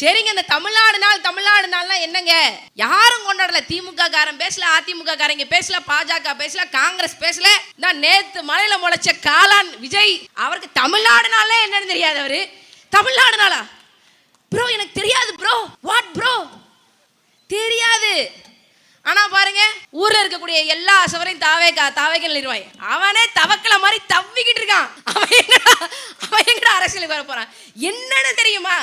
சரிங்க இந்த தமிழ்நாடு நாள் தமிழ்நாடு நாள்லாம் என்னங்க? யாரும் கொண்டாடல. திமுக காரன் பேசல அதிமுக காரங்க பேசல பாஜக பேசல காங்கிரஸ் பேசல. நான் நேத்து மலையில முளைச்ச காளான் விஜய் அவருக்கு தமிழ்நாடு நாளே என்னன்னு தெரியாது அவரு. தமிழ்நாடு நாளா? ப்ரோ எனக்கு தெரியாது ப்ரோ. What bro? தெரியாது. ஆனா பாருங்க ஊர்ல இருக்கக்கூடிய எல்லா அசவரையும் தாவே தாவேக்கல் நிறுவாய் அவனே தவக்கல மாதிரி தவிக்கிட்டு இருக்கான். அவன் எங்கடா அவன் எங்கடா அரசியலுக்கு வர போறான் என்னன்னு தெரியுமா?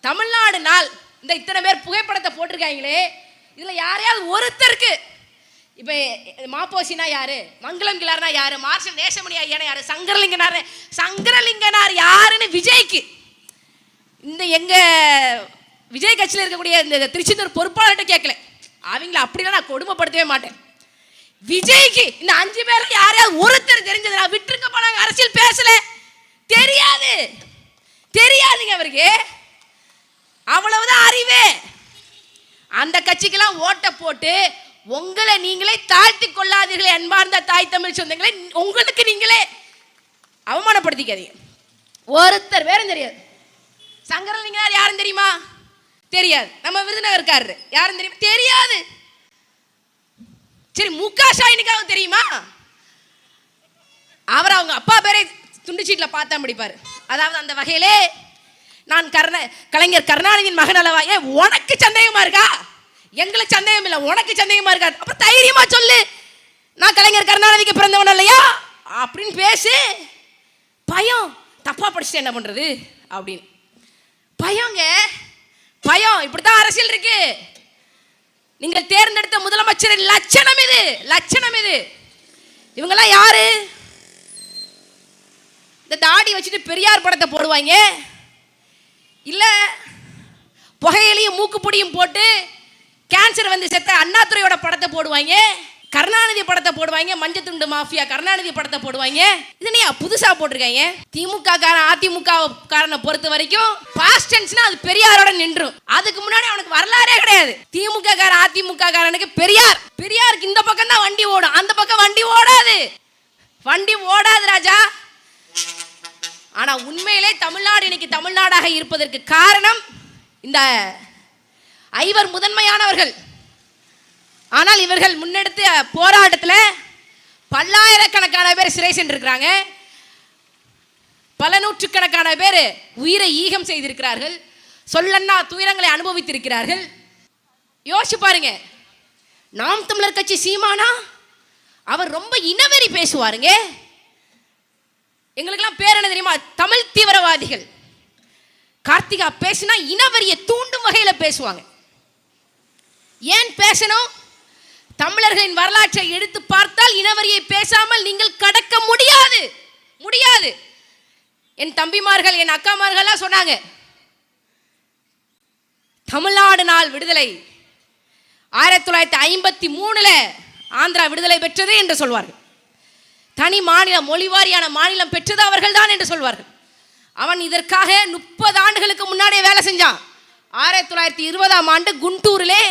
தமிழ்நாடு நாள். இந்த இத்தனை பேர் புகைப்படத்தை போட்டிருக்காங்களே. இதில் யாரையாவது ஒருத்தருக்கு. இப்போ மாப்போசினா யாரு? மங்களம் கிளார்னா யாரு? மார்ஷல் நேசமணி ஐயனா யாரு? சங்கரலிங்கனார். சங்கரலிங்கனார் யாருன்னு விஜய்க்கு. இந்த எங்க விஜய் கட்சியில் இருக்கக்கூடிய இந்த திருச்செந்தூர் பொறுப்பாளர்கிட்ட கேட்கல. அவங்கள அப்படிலாம் நான் கொடுமைப்படுத்தவே மாட்டேன். விஜய்க்கு இந்த அஞ்சு பேர்ல யாரையாவது ஒருத்தர் தெரிஞ்சது நான் விட்டுருக்க போனாங்க அரசியல் பேசல. தெரியாது. தெரியாதுங்க அவருக்கு. அவ்வளவுதான் அறிவே. அந்த கட்சிக்கெல்லாம் ஓட்டை போட்டு உங்களை நீங்களே தாழ்த்தி கொள்ளாதீர்களே அன்பார்ந்த தாய் தமிழ் சொந்தங்களே உங்களுக்கு நீங்களே அவமானப்படுத்திக்காதீங்க. ஒருத்தர் வேறும் தெரியாது. சங்கரலிங்கனார் யாரும் தெரியுமா? தெரியாது. நம்ம விருதுநகர் யாரும் தெரியுமா? தெரியாது. சரி முக ஷாயினுக்காக தெரியுமா? அவர் அவங்க அப்பா பேரை துண்டுச்சீட்டில் பார்த்தா முடிப்பார். அதாவது அந்த வகையிலே நான் கருண கலைஞர் கருணாநிதியின் மகன் அல்லவா? ஏன் உனக்கு சந்தேகமா இருக்கா? எங்களுக்கு சந்தேகம் இல்லை உனக்கு சந்தேகமா இருக்கா? அப்புறம் தைரியமா சொல்லு. நான் கலைஞர் கருணாநிதிக்கு பிறந்தவன் இல்லையா அப்படின்னு பேசு. பயம். தப்பா படிச்சுட்டு என்ன பண்றது? அப்படின்னு. பயங்க. பயம். இப்படித்தான் அரசியல் இருக்கு. நீங்கள் தேர்ந்தெடுத்த முதலமைச்சரின் லட்சணம் இது. லட்சணம் இது. இவங்கெல்லாம் யாரு? இந்த தாடி வச்சுட்டு பெரியார் படத்தை போடுவாங்க இல்லை. புகையிலையும் மூக்குப்பொடியும் போட்டு கேன்சர் வந்து செத்த அண்ணாத்துறையோட படத்தை போடுவாங்க. கருணாநிதி படத்தை போடுவாங்க. மஞ்சத்துண்டு மாஃபியா கருணாநிதி படத்தை போடுவாங்க. இதுனையா புதுசாக புதுசா போட்டிருக்காங்க? திமுக காரன் அதிமுக காரனை பொறுத்த வரைக்கும் பாஸ்ட் டென்ஸ்னா அது பெரியாரோட நின்றும். அதுக்கு முன்னாடி அவனுக்கு வரலாறே கிடையாது. திமுக காரன் அதிமுக காரனுக்கு பெரியார். பெரியாருக்கு இந்த பக்கம் தான் வண்டி ஓடும். அந்த பக்கம் வண்டி ஓடாது. வண்டி ஓடாது ராஜா. ஆனால் உண்மையிலே தமிழ்நாடு இன்னைக்கு தமிழ்நாடாக இருப்பதற்கு காரணம் இந்த ஐவர் முதன்மையானவர்கள். ஆனால் இவர்கள் முன்னெடுத்த போராட்டத்தில் பல்லாயிரக்கணக்கான பேர் சிறை சென்றிருக்கிறாங்க. பல நூற்றுக்கணக்கான பேர் உயிரை ஈகம் செய்திருக்கிறார்கள். சொல்லன்னா துயரங்களை அனுபவித்திருக்கிறார்கள். யோசிச்சு பாருங்க. நாம் தமிழர் கட்சி சீமானா? அவர் ரொம்ப இனவெறி பேசுவாருங்க. எங்களுக்கெல்லாம் பேர் என்ன தெரியுமா? தமிழ் தீவிரவாதிகள். கார்த்திகா பேசினா இனவெறியை தூண்டும் வகையில் பேசுவாங்க. ஏன் பேசணும்? தமிழர்களின் வரலாற்றை எடுத்து பார்த்தால் இனவரியை பேசாமல் நீங்கள் கடக்க முடியாது. முடியாது. என் தம்பிமார்கள் என் அக்காமார்கள்லாம் சொன்னாங்க தமிழ்நாடு நாள் விடுதலை. ஆயிரத்தி தொள்ளாயிரத்தி ஐம்பத்தி மூணுல ஆந்திரா விடுதலை பெற்றது என்று சொல்வார்கள். தனி மாநிலம் மொழிவாரியான மாநிலம் பெற்றது அவர்கள் தான் என்று சொல்வார்கள். அவன் இதற்காக முப்பது ஆண்டுகளுக்கு முன்னாடியே வேலை செஞ்சான். ஆயிரத்தி தொள்ளாயிரத்தி இருபதாம் ஆண்டு குண்டூரிலே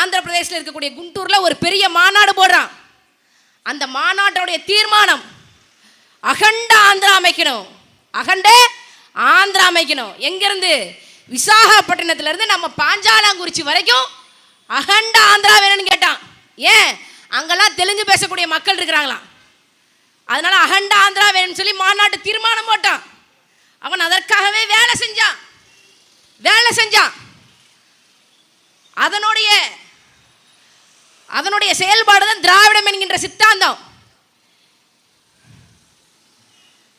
ஆந்திர பிரதேசில் இருக்கக்கூடிய குண்டூரில் ஒரு பெரிய மாநாடு போடுறான். அந்த மாநாட்டோடைய தீர்மானம் அகண்ட ஆந்திரா அமைக்கணும். அகண்ட ஆந்திரா அமைக்கணும். எங்கேருந்து? விசாகப்பட்டினத்திலேருந்து நம்ம பாஞ்சாலாங்குறிச்சி வரைக்கும் அகண்ட ஆந்திரா வேணும்னு கேட்டான். ஏன்? அங்கெல்லாம் தெலுங்கு பேசக்கூடிய மக்கள் இருக்கிறாங்களாம். அதனால அகண்ட ஆந்திரா வேணும்னு சொல்லி மாநாட்டு தீர்மானம் போட்டான். அவன் அதற்காகவே வேலை செஞ்சான். வேலை செஞ்சான். அதனுடைய அதனுடைய செயல்பாடு தான் திராவிடம் என்கின்ற சித்தாந்தம்.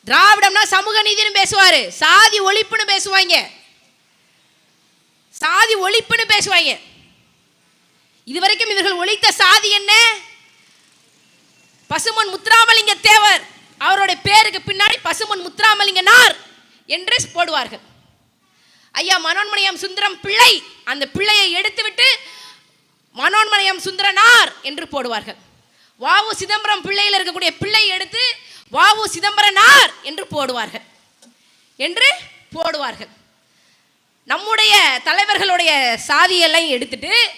திராவிடம்னா சமூக நீதினு பேசுவாரு. சாதி ஒழிப்புன்னு பேசுவாங்க. சாதி ஒழிப்புன்னு பேசுவாங்க. இதுவரைக்கும் இவர்கள் ஒழித்த சாதி என்ன? பசுமன் முத்துராமலிங்க தேவர். அவருடைய பேருக்கு பின்னாடி பசுமன் முத்துராமலிங்கனார் என்று போடுவார்கள். ஐயா மனோன்மணியம் சுந்தரம் பிள்ளை. அந்த பிள்ளையை எடுத்துவிட்டு மனோன்மணியம் சுந்தரனார் என்று போடுவார்கள். வாவு சிதம்பரம் பிள்ளையில் இருக்கக்கூடிய பிள்ளை எடுத்து வாவு சிதம்பரனார் என்று போடுவார்கள். என்று போடுவார்கள். நம்முடைய தலைவர்களுடைய சாதியெல்லாம் எடுத்துட்டு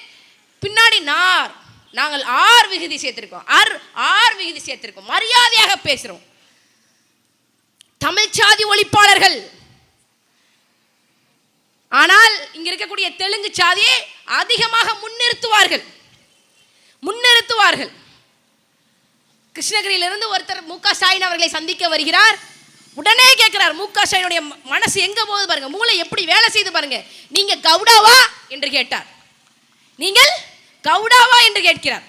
பின்னாடி நார் நாங்கள் ஆர் விகுதி சேர்த்திருக்கோம். ஆர் ஆர் விகுதி சேர்த்திருக்கோம். மரியாதையாக பேசுறோம். தமிழ் சாதி ஒழிப்பாளர்கள். ஆனால் இங்க இருக்கக்கூடிய தெலுங்கு சாதியை அதிகமாக முன்னிறுத்துவார்கள். முன்னிறுத்துவார்கள். கிருஷ்ணகிரியிலிருந்து ஒருத்தர் மு க ஸ்டாலின் அவர்களை சந்திக்க வருகிறார். உடனே கேட்கிறார் மு க ஸ்டாலினுடைய மனசு எங்க போகுது பாருங்க. மூளை எப்படி வேலை செய்து பாருங்க. நீங்க கவுடாவா என்று கேட்டார். நீங்கள் கவுடாவா என்று கேட்கிறார்.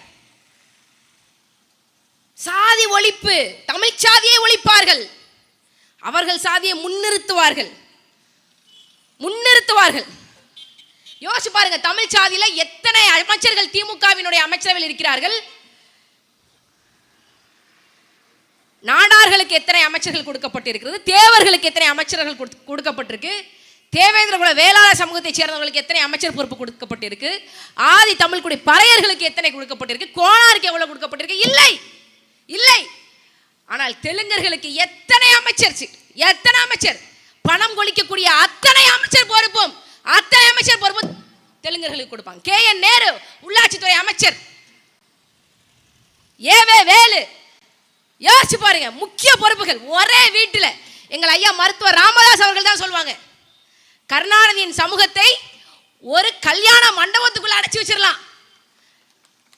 சாதி ஒழிப்பு தமிழ் சாதியை ஒழிப்பார்கள். அவர்கள் சாதியை முன்னிறுத்துவார்கள். முன்னிறுத்துவார்கள். யோசிச்சு பாருங்க தமிழ் சாதியில எத்தனை அமைச்சர்கள் திமுகவினுடைய அமைச்சரவையில் இருக்கிறார்கள்? நாடார்களுக்கு எத்தனை அமைச்சர்கள் கொடுக்கப்பட்டிருக்கிறது? தேவர்களுக்கு எத்தனை அமைச்சர்கள் கொடுக்கப்பட்டிருக்கு? தேவேந்திர குல வேளாளர் சமூகத்தைச் சேர்ந்தவர்களுக்கு எத்தனை அமைச்சர் பொறுப்பு கொடுக்கப்பட்டிருக்கு? ஆதி தமிழ்குடி பறையர்களுக்கு எத்தனை கொடுக்கப்பட்டிருக்கு? கோணாருக்கு எவ்வளவு கொடுக்கப்பட்டிருக்கு? இல்லை. இல்லை. ஆனால் தெலுங்கர்களுக்கு எத்தனை அமைச்சர் எத்தனை அமைச்சர்? பணம் கொளிக்கக்கூடிய அத்தனை அமைச்சர் பொறுப்பும் அத்தனை அமைச்சர் பொறுப்பும் தெலுங்கர்களுக்கு கொடுப்பாங்க. கே. என். நேரு உள்ளாட்சித்துறை அமைச்சர். ஏவே வேலு. யோசிச்சு பாருங்க முக்கிய பொறுப்புகள் ஒரே வீட்டில். எங்கள் ஐயா மருத்துவர் ராமதாஸ் அவர்கள் தான் சொல்லுவாங்க கருணாநிதியின் சமூகத்தை ஒரு கல்யாண மண்டபத்துக்குள்ள அடைச்சி வச்சிடலாம்.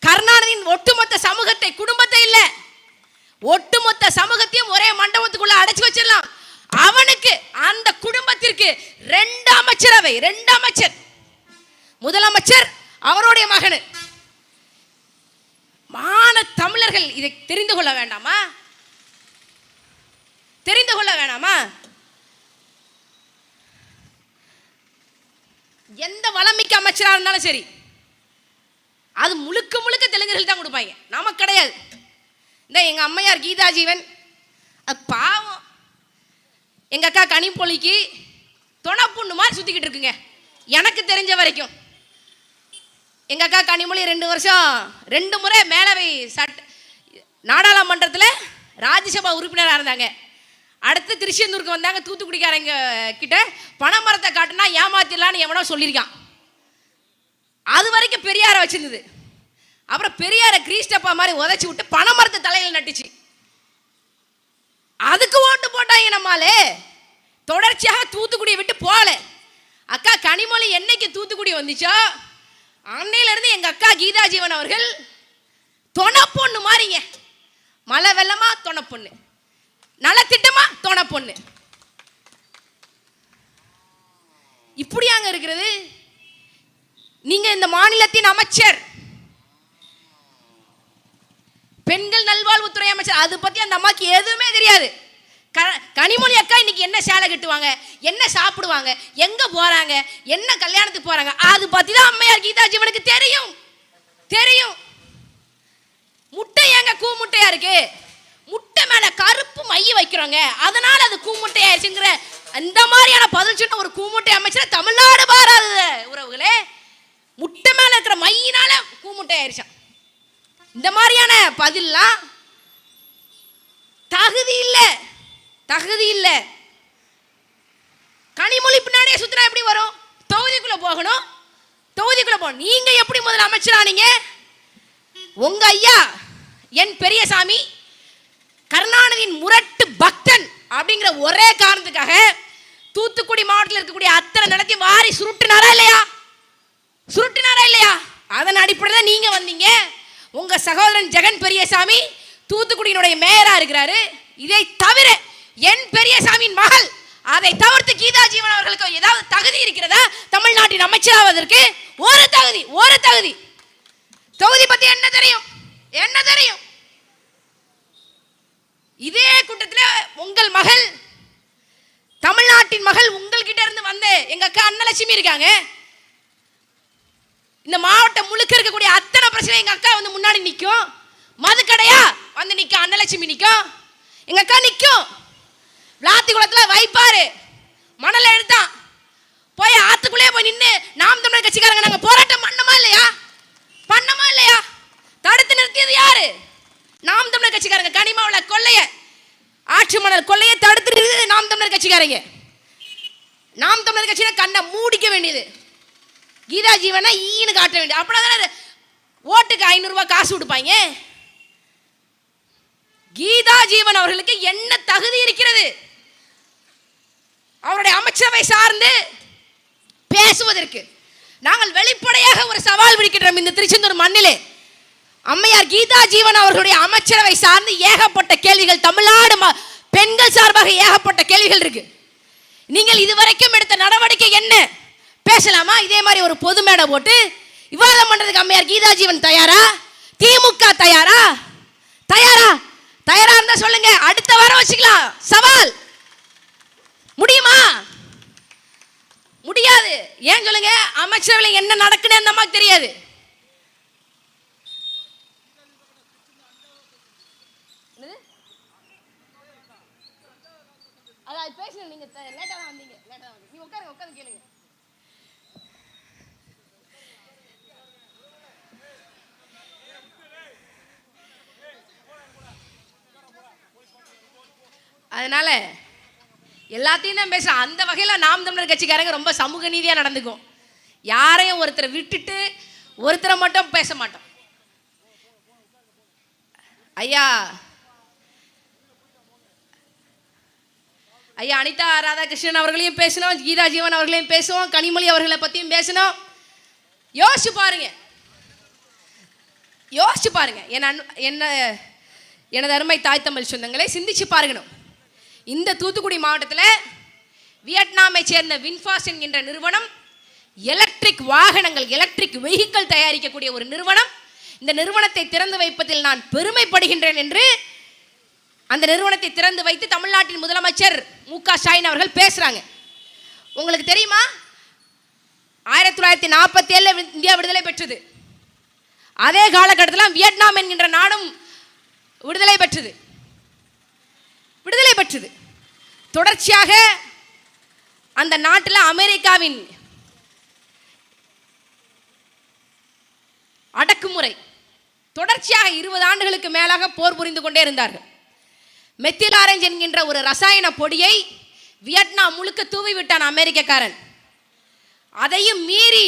கருணாநிதியின் ஒட்டுமொத்த சமூகத்தை குடும்பத்தை இல்ல. ஒட்டுமொத்த சமூகத்தையும் ஒரே மண்டபத்துக்குள்ள அடைச்சி வச்சிடலாம். அவனுக்கு அந்த குடும்பத்திற்கு ரெண்டு அமைச்சரவை ரெண்டு அமைச்சர். முதலமைச்சர் அவருடைய மகனு. மான தமிழர்கள் இதை தெரிந்து கொள்ள வேண்டாமா? தெரிந்து கொள்ள வேணாமா? எந்த வளமிக்க அமைச்சராக இருந்தாலும் சரி. அது முழுக்க முழுக்க தெலுங்கர்கள் தான் கொடுப்பாங்க. நமக்கு கிடையாது. இந்த எங்க அம்மையார் கீதா ஜீவன் அது பாவம். எங்க அக்கா கனிப்பொழிக்கு துணை பொண்ணு மாதிரி சுத்திக்கிட்டு இருக்குங்க. எனக்கு தெரிஞ்ச வரைக்கும். எங்க அக்கா கனிமொழி ரெண்டு வருஷம் ரெண்டு முறை மேலவை சட்ட நாடாளுமன்றத்தில் ராஜ்யசபா உறுப்பினராக இருந்தாங்க. அடுத்து திருச்செந்தூருக்கு வந்தாங்க தூத்துக்குடிக்காரங்க கிட்ட பனைமரத்தை காட்டுனா ஏமாத்திடலான்னு எவனோ சொல்லியிருக்கான். அது வரைக்கும் பெரியாரை வச்சிருந்தது. அப்புறம் பெரியாரை கிரீஸ்டப்பா மாதிரி உதச்சி விட்டு பனைமரத்தை தலையில் நட்டுச்சு. அதுக்கு ஓட்டு போட்டாங்க நம்மாலே. தொடர்ச்சியாக தூத்துக்குடியை விட்டு போகல. அக்கா கனிமொழி என்னைக்கு தூத்துக்குடி வந்துச்சோ அன்னையிலேருந்து எங்கள் அக்கா கீதா ஜீவன் அவர்கள் தொண பொண்ணு மாறிங்க. மழை வெள்ளமாக தொண நலத்திட்டமா தோண பொண்ணு. இப்படியாங்க இருக்கிறது நீங்க இந்த மாநிலத்தின் அமைச்சர். பெண்கள் நல்வாழ்வுத்துறை அமைச்சர் அது பத்தி அந்த அம்மாக்கு எதுவுமே தெரியாது. க- கனிமொழி அக்கா இன்னைக்கு என்ன சேலை கட்டுவாங்க என்ன சாப்பிடுவாங்க எங்க போறாங்க என்ன கல்யாணத்துக்கு போறாங்க அது பத்தி தான் அம்மையார் கீதா ஜீவனுக்கு தெரியும். தெரியும் முட்டை ஏங்க கூ முட்டையா இருக்கு முட்டை மேல கருப்பு மைய வைக்கிறோங்க. அதனால அது கூமுட்டையாயிருச்சுங்கிற அந்த மாதிரியான பதில் சொன்ன ஒரு கூமுட்டை அமைச்சரை தமிழ்நாடு பாராது உறவுகளே முட்டை மேல இருக்கிற மையினால கூமுட்டை ஆயிடுச்சான் இந்த மாதிரியான பதில்லாம் தகுதி இல்லை. தகுதி இல்லை. கனிமொழி பின்னாடியே சுத்தினா எப்படி வரும்? தொகுதிக்குள்ள போகணும். தொகுதிக்குள்ள போகணும் நீங்க எப்படி முதல்ல அமைச்சரானீங்க உங்க ஐயா என் பெரியசாமி கருணாநிதியின் முரட்டு பக்தன் அப்படிங்கிற ஒரே காரணத்துக்காக தூத்துக்குடி மாவட்டத்தில் இருக்கக்கூடிய அத்தனை நிலத்தையும் வாரி சுருட்டினாரா இல்லையா? சுருட்டினாரா இல்லையா? அதன் அடிப்படையில் நீங்க வந்தீங்க. உங்க சகோதரன் ஜெகன் பெரியசாமி தூத்துக்குடியினுடைய மேயரா இருக்கிறாரு. இதை தவிர என் பெரியசாமியின் மகள் அதை தவிர்த்து கீதா ஜீவன் அவர்களுக்கு ஏதாவது தகுதி இருக்கிறதா? தமிழ்நாட்டின் அமைச்சராவதற்கு ஒரு தகுதி ஒரு தகுதி. தொகுதி பத்தி என்ன தெரியும்? என்ன தெரியும்? இதே கூட்டத்தில் உங்கள் மகள் தமிழ்நாட்டின் மகள் உங்கள்கிட்ட இருந்து வந்து எங்க அக்கா அன்னலட்சுமி இருக்காங்க. இந்த மாவட்டம் முழுக்க இருக்கக்கூடிய அத்தனை பிரச்சனை எங்க அக்கா வந்து முன்னாடி நிற்கும் மதுக்கடையா வந்து நிற்க அன்னலட்சுமி நிற்கும் எங்க அக்கா நிற்கும் விளாத்தி குளத்தில் வைப்பாரு. மணல் எடுத்தான் போய் ஆத்துக்குள்ளே போய் நின்று நாம் தமிழர் கட்சிக்காரங்க நாங்கள் போராட்டம் பண்ணமா இல்லையா? பண்ணமா இல்லையா? தடுத்து நிறுத்தியது யாரு? நாம் தமிழர் கட்சிக்காரங்க கனிமாவில் கொள்ளைய ஆட்சி மணல் கொள்ளையை தடுத்து நாம் தமிழர் கட்சிக்காரங்க. நாம் தமிழர் கட்சியில கண்ணை மூடிக்க வேண்டியது. கீதா ஜீவனா ஈன்னு காட்ட வேண்டியது. அப்படின்னா ஓட்டுக்கு ஐநூறுரூவா காசு கொடுப்பாங்க. கீதா ஜீவன் அவர்களுக்கு என்ன தகுதி இருக்கிறது? அவருடைய அமைச்சரவை சார்ந்து பேசுவதற்கு நாங்கள் வெளிப்படையாக ஒரு சவால் விடுக்கின்றோம் இந்த திருச்செந்தூர் மண்ணிலே. அம்மையார் கீதா ஜீவன் அவர்களுடைய அமைச்சரவை சார்ந்து ஏகப்பட்ட கேள்விகள் தமிழ்நாடு பெண்கள் சார்பாக ஏகப்பட்ட கேள்விகள் இருக்கு. நீங்கள் இதுவரைக்கும் எடுத்த நடவடிக்கை என்ன? பேசலாமா? இதே மாதிரி ஒரு பொது மேடை போட்டு விவாதம் பண்றதுக்கு அம்மையார் கீதா ஜீவன் தயாரா? திமுக தயாரா? தயாரா? தயாரா இருந்தா சொல்லுங்க. அடுத்த வாரம் வச்சுக்கலாம். சவால். முடியுமா? முடியாது. ஏன் சொல்லுங்க? அமைச்சரவையில் என்ன நடக்குன்னு அந்த அம்மாவுக்கு தெரியாது. அது நீங்க லேட்டாக தான் வந்தீங்க. லேட்டாக தான் வந்தீங்க. நீ உட்காருங்க உட்காந்து கேளுங்க. அதனால எல்லாத்தையும் தான் பேச அந்த வகையில் நாம் தமிழர் கட்சிக்காரங்க ரொம்ப சமூக நீதியாக நடந்துக்கும். யாரையும் ஒருத்தரை விட்டுட்டு ஒருத்தரை மட்டும் பேச மாட்டோம். ஐயா ஐயா அனிதா ராதாகிருஷ்ணன் அவர்களையும் பேசணும் கீதா ஜீவன் அவர்களையும் பேசுவோம் கனிமொழி அவர்களை பற்றியும் பேசணும் யோசிச்சு பாருங்க. யோசிச்சு பாருங்க. என் அன் என்ன எனது அருமை தாய் தமிழ் சொந்தங்களை சிந்திச்சு பாருங்கணும். இந்த தூத்துக்குடி மாவட்டத்தில் வியட்நாமை சேர்ந்த வின்ஃபாஸ் என்கின்ற நிறுவனம் எலக்ட்ரிக் வாகனங்கள் எலக்ட்ரிக் வெஹிக்கிள் தயாரிக்கக்கூடிய ஒரு நிறுவனம் இந்த நிறுவனத்தை திறந்து வைப்பதில் நான் பெருமைப்படுகின்றேன் என்று அந்த நிறுவனத்தை திறந்து வைத்து தமிழ்நாட்டின் முதலமைச்சர் மு க ஸ்டாலின் அவர்கள் பேசுகிறாங்க உங்களுக்கு தெரியுமா? ஆயிரத்தி தொள்ளாயிரத்தி நாற்பத்தி ஏழில் இந்தியா விடுதலை பெற்றது. அதே காலகட்டத்தில் வியட்நாம் என்கின்ற நாடும் விடுதலை பெற்றது. விடுதலை பெற்றது. தொடர்ச்சியாக அந்த நாட்டில் அமெரிக்காவின் அடக்குமுறை தொடர்ச்சியாக இருபது ஆண்டுகளுக்கு மேலாக போர் புரிந்து கொண்டே இருந்தார்கள். மெத்தில் என்கின்ற ஒரு ரசாயன பொடியை வியட்நாம் முழுக்க தூவி விட்டான் அமெரிக்கக்காரன். அதையும் மீறி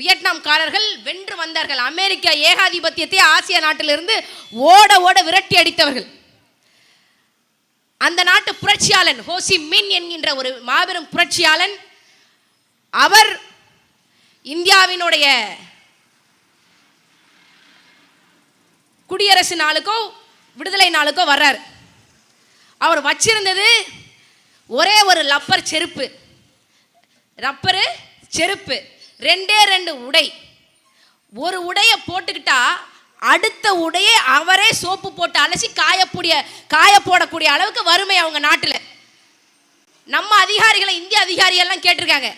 வியட்நாம்காரர்கள் வென்று வந்தார்கள். அமெரிக்க ஏகாதிபத்தியத்தை ஆசிய நாட்டிலிருந்து ஓட ஓட விரட்டி அடித்தவர்கள். அந்த நாட்டு புரட்சியாளன் ஹோசி மின் என்கின்ற ஒரு மாபெரும் புரட்சியாளன் அவர் இந்தியாவினுடைய குடியரசு நாளுக்கோ விடுதலை நாளுக்கோ வர்றார். அவர் வச்சிருந்தது ஒரே ஒரு லப்பர் செருப்பு. ரப்பரு செருப்பு ரெண்டே ரெண்டு உடை. ஒரு உடையை போட்டுக்கிட்டா அடுத்த உடையை அவரே சோப்பு போட்டு அலசி காயக்கூடிய காய போடக்கூடிய அளவுக்கு வறுமை அவங்க நாட்டில். நம்ம அதிகாரிகளை இந்திய அதிகாரியெல்லாம் கேட்டிருக்காங்க.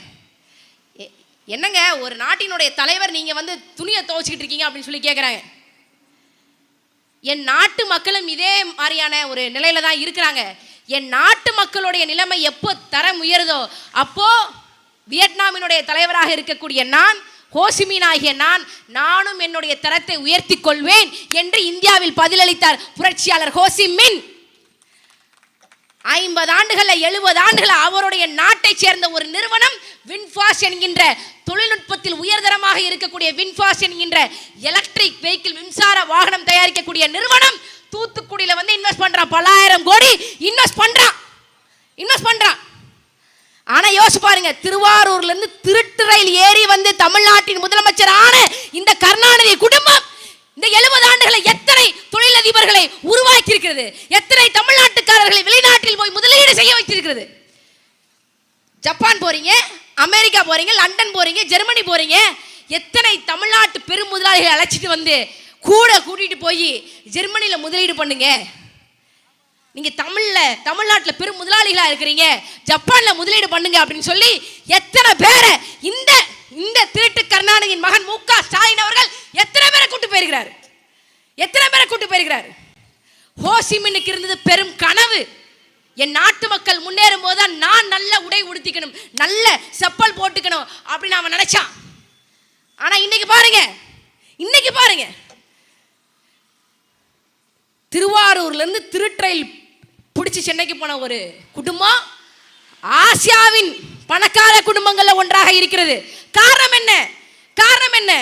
எ- என்னங்க ஒரு நாட்டினுடைய தலைவர் நீங்கள் வந்து துணியை துவச்சிக்கிட்டு இருக்கீங்க அப்படின்னு சொல்லி கேட்குறாங்க என் நாட்டு மக்களும் இதே மாதிரியான ஒரு நிலையில தான் இருக்கிறாங்க. என் நாட்டு மக்களுடைய நிலைமை எப்போ தரம் உயருதோ அப்போ வியட்நாமினுடைய தலைவராக இருக்கக்கூடிய நான் ஹோசிமீன் ஆகிய நான் நானும் என்னுடைய தரத்தை உயர்த்தி கொள்வேன் என்று இந்தியாவில் பதிலளித்தார் புரட்சியாளர் ஹோசிமின். ஐம்பது ஆண்டுகள்ல எழுபது ஆண்டுகள் அவருடைய நாட்டைச் சேர்ந்த ஒரு நிறுவனம் வின்ஃபாஸ் என்கின்ற தொழில்நுட்பத்தில் உயர்தரமாக இருக்கக்கூடிய வின்ஃபாஸ் என்கின்ற எலக்ட்ரிக் வெஹிக்கிள் மின்சார வாகனம் தயாரிக்கக்கூடிய நிறுவனம் தூத்துக்குடியில் வந்து இன்வெஸ்ட் பண்ணுறான் பல்லாயிரம் கோடி இன்வெஸ்ட் பண்ணுறான் இன்வெஸ்ட் பண்ணுறான் ஆனால் யோசிச்சு பாருங்க திருவாரூர்லேருந்து திருட்டு ரயில் ஏறி வந்து தமிழ்நாட்டின் முதலமைச்சர் ஆன இந்த கருணாநிதி குடும்பம் இந்த எழுபது ஆண்டுகளை எத்தனை தொழிலதிபர்களை உருவாக்கி இருக்கிறது எத்தனை தமிழ்நாட்டுக்காரர்களை வெளிநாட்டில் போய் முதலீடு செய்ய வைத்திருக்கிறது? ஜப்பான் போறீங்க அமெரிக்கா போறீங்க லண்டன் போறீங்க ஜெர்மனி போறீங்க எத்தனை தமிழ்நாட்டு பெரும் முதலாளிகளை அழைச்சிட்டு வந்து கூட கூட்டிட்டு போய் ஜெர்மனியில் முதலீடு பண்ணுங்க? நீங்க தமிழ்ல தமிழ்நாட்டில் பெரும் முதலாளிகளா இருக்கிறீங்க ஜப்பான்ல முதலீடு பண்ணுங்க அப்படின்னு சொல்லி எத்தனை பேரை இந்த இந்த திருட்டு கருணாநிதியின் மகன் மு க ஸ்டாலின் அவர்கள் எத்தனை பேரை கூட்டு போயிருக்கிறார்? எத்தனை பேரை கூட்டு போயிருக்கிறார்? ஹோசிமின்னுக்கு இருந்தது பெரும் கனவு. என் நாட்டு மக்கள் முன்னேறும் போது தான் நான் நல்ல உடை உடுத்திக்கணும் நல்ல செப்பல் போட்டுக்கணும் அப்படின்னு அவன் நினைச்சான். ஆனா இன்னைக்கு பாருங்க இன்னைக்கு பாருங்க. திருவாரூர்ல இருந்து திருட்ரயில் பிடிச்சி சென்னைக்கு போன ஒரு குடும்பம் ஆசியாவின் பணக்கார குடும்பங்கள்ல ஒன்றாக இருக்கிறது. காரணம் என்ன? காரணம் என்ன?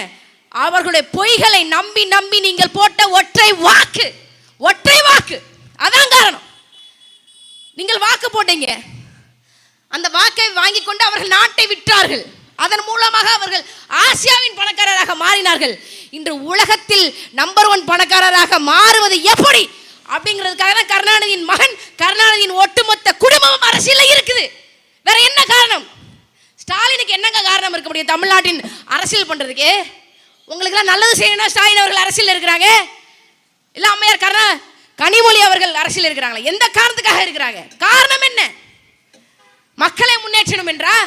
அவர்களுடைய பொய்களை நம்பி நம்பி நீங்கள் போட்ட ஒற்றை வாக்கு ஒற்றை வாக்கு. அதான் காரணம். நீங்கள் வாக்கு போட்டீங்க. அந்த வாக்கை வாங்கி கொண்டு அவர்கள் நாட்டை விற்றார்கள். அதன் மூலமாக அவர்கள் ஆசியாவின் பணக்காரராக மாறினார்கள். இன்று உலகத்தில் நம்பர் ஒன் பணக்காரராக மாறுவது எப்படி? அப்படிங்கிறதுக்காக தான் கருணாநிதியின் மகன் கருணாநிதியின் ஒட்டுமொத்த குடும்பமும் அரசியலில் இருக்குது. வேற என்ன காரணம்? ஸ்டாலினுக்கு என்னங்க காரணம் இருக்க முடியும்? தமிழ்நாட்டின் அரசியல் பண்ணுறதுக்கு உங்களுக்கெல்லாம் நல்லது செய்யணும்னா ஸ்டாலின் அவர்கள் அரசியல் இருக்கிறாங்க. இல்லை அம்மையார் கருணா கனிமொழி அவர்கள் அரசியல் இருக்கிறாங்களா எந்த காரணத்துக்காக இருக்கிறாங்க? காரணம் என்ன? மக்களை முன்னேற்றணும் என்றா?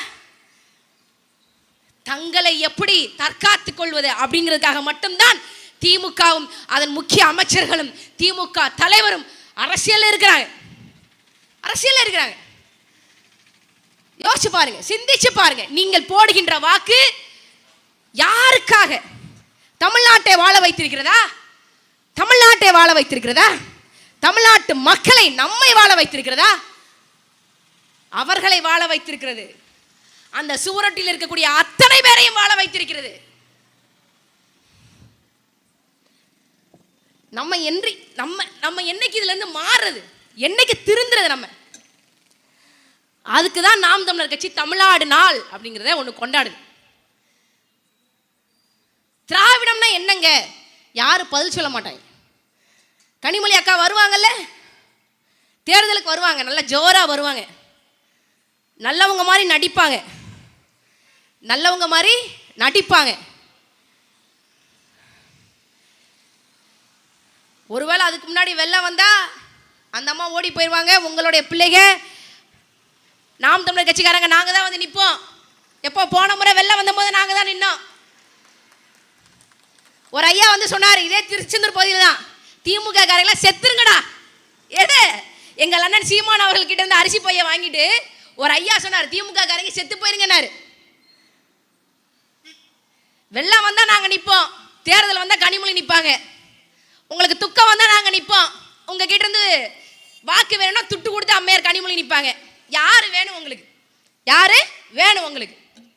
தங்களை எப்படி தற்காத்துக் கொள்வது அப்படிங்கிறதுக்காக மட்டும்தான் திமுகவும் அதன் முக்கிய அமைச்சர்களும் திமுக தலைவரும் அரசியல் இருக்கிறாங்க. அரசியல் இருக்கிறாங்க. யோசிச்சு பாருங்க சிந்திச்சு பாருங்க. நீங்கள் போடுகின்ற வாக்கு யாருக்காக? தமிழ்நாட்டை வாழ வைத்திருக்கிறதா? தமிழ்நாட்டை வாழ வைத்திருக்கிறதா? தமிழ்நாட்டு மக்களை நம்மை வாழ வைத்திருக்கிறதா? அவர்களை வாழ வைத்திருக்கிறது. அந்த சுவரொட்டில் இருக்கக்கூடிய அத்தனை பேரையும் வாழ வைத்திருக்கிறது. நம்ம என்று நம்ம நம்ம என்னைக்கு இதுல இருந்து மாறுறது? என்னைக்கு திருந்துறது நம்ம? அதுக்கு தான் நாம் தமிழர் கட்சி தமிழ்நாடு நாள் அப்படிங்கிறத ஒன்று கொண்டாடுது. திராவிடம்னா என்னங்க? யாரும் பதில் சொல்ல மாட்டாங்க. கனிமொழி அக்கா வருவாங்கல்ல? தேர்தலுக்கு வருவாங்க நல்லா ஜோராக வருவாங்க. நல்லவங்க மாதிரி நடிப்பாங்க. நல்லவங்க மாதிரி நடிப்பாங்க. ஒருவேளை அதுக்கு முன்னாடி வெள்ளம் வந்தால் அந்த அம்மா ஓடி போயிடுவாங்க உங்களுடைய பிள்ளைங்க. நாம் தமிழர் கட்சிக்காரங்க நாங்கள் தான் வந்து நிற்போம் எப்போ போன முறை வெள்ளம் வந்தபோது நாங்கள் தான் நின்னோம். ஒரு ஐயா வந்து சொன்னார் இதே திருச்செந்தூர் பகுதியில் தான். திமுக காரங்களா செத்துருங்கடா. எது எங்கள் அண்ணன் சீமான் அவர்கள்கிட்ட இருந்து அரிசி பைய வாங்கிட்டு ஒரு ஐயா சொன்னார் திமுக காரங்க செத்து போயிருங்கன்னாரு. வெள்ளம் வந்தா நாங்கள் நிற்போம் தேர்தல் வந்தால் கனிமொழி நிற்பாங்க உங்களுக்கு துக்கம் வந்தால் நாங்கள் நிற்போம் உங்கள் கிட்டேருந்து வாக்கு வேணும்னா துட்டு கொடுத்து அம்மையார் கனிமொழி நிற்பாங்க யார் வேணும் உங்களுக்கு? யார்? வேணும் உங்களுக்கு.